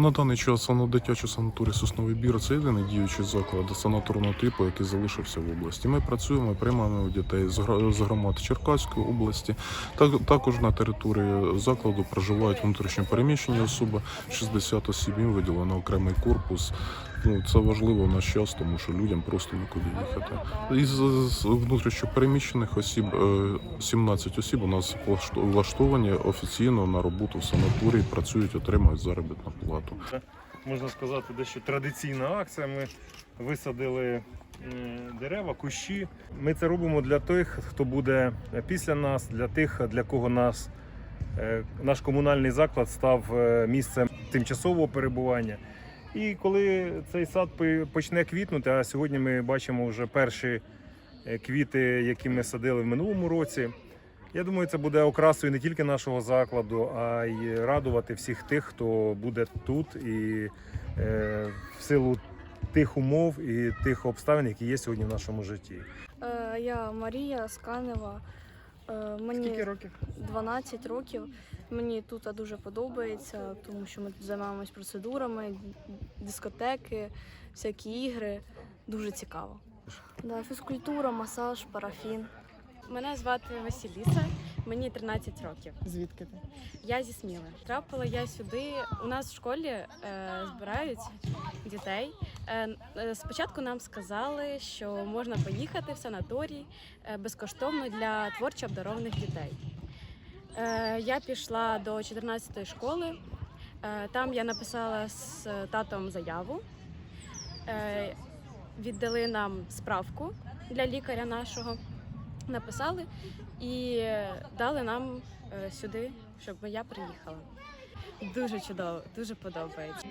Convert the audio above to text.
На даний час дитячу санаторій Сосновий Бір це єдиний діючий заклад санаторного типу, який залишився в області. Ми працюємо, приймаємо дітей з громад Черкаської області. Також на території закладу проживають внутрішньо переміщені особи. 60 осіб їм виділено окремий корпус. Ну, це важливо в наш час, тому що людям просто нікуди їхати. Із внутрішньо переміщених осіб е, 17 осіб у нас влашто- влаштовані офіційно на роботу в санаторії, працюють, отримують заробітну плату. Можна сказати, дещо традиційна акція. Ми висадили дерева, кущі. Ми це робимо для тих, хто буде після нас, для тих, для кого нас е, наш комунальний заклад став е, місцем тимчасового перебування. І коли цей сад почне квітнути, а сьогодні ми бачимо вже перші е, квіти, які ми садили в минулому році. Я думаю, це буде окрасою не тільки нашого закладу, а й радувати всіх тих, хто буде тут і е, в силу тих умов і тих обставин, які є сьогодні в нашому житті. Е, Я Марія Сканева. Е, Мені Скільки років? 12 років. Мені тут дуже подобається, тому що ми тут займаємось процедурами, дискотеки, всякі ігри. Дуже цікаво. Да, фізкультура, масаж, парафін. Мене звати Василіса, мені 13 років. Звідки ти? Я зі Сміли. Трапила я сюди. У нас в школі е, збирають дітей. Е, е, спочатку нам сказали, що можна поїхати в санаторій е, безкоштовно для творчо обдарованих дітей. Е, я пішла до 14-ї школи. Е, там я написала з татом заяву. Е, віддали нам справку для лікаря нашого написали і дали нам е, сюди, щоб я приїхала. Дуже чудово, дуже подобається.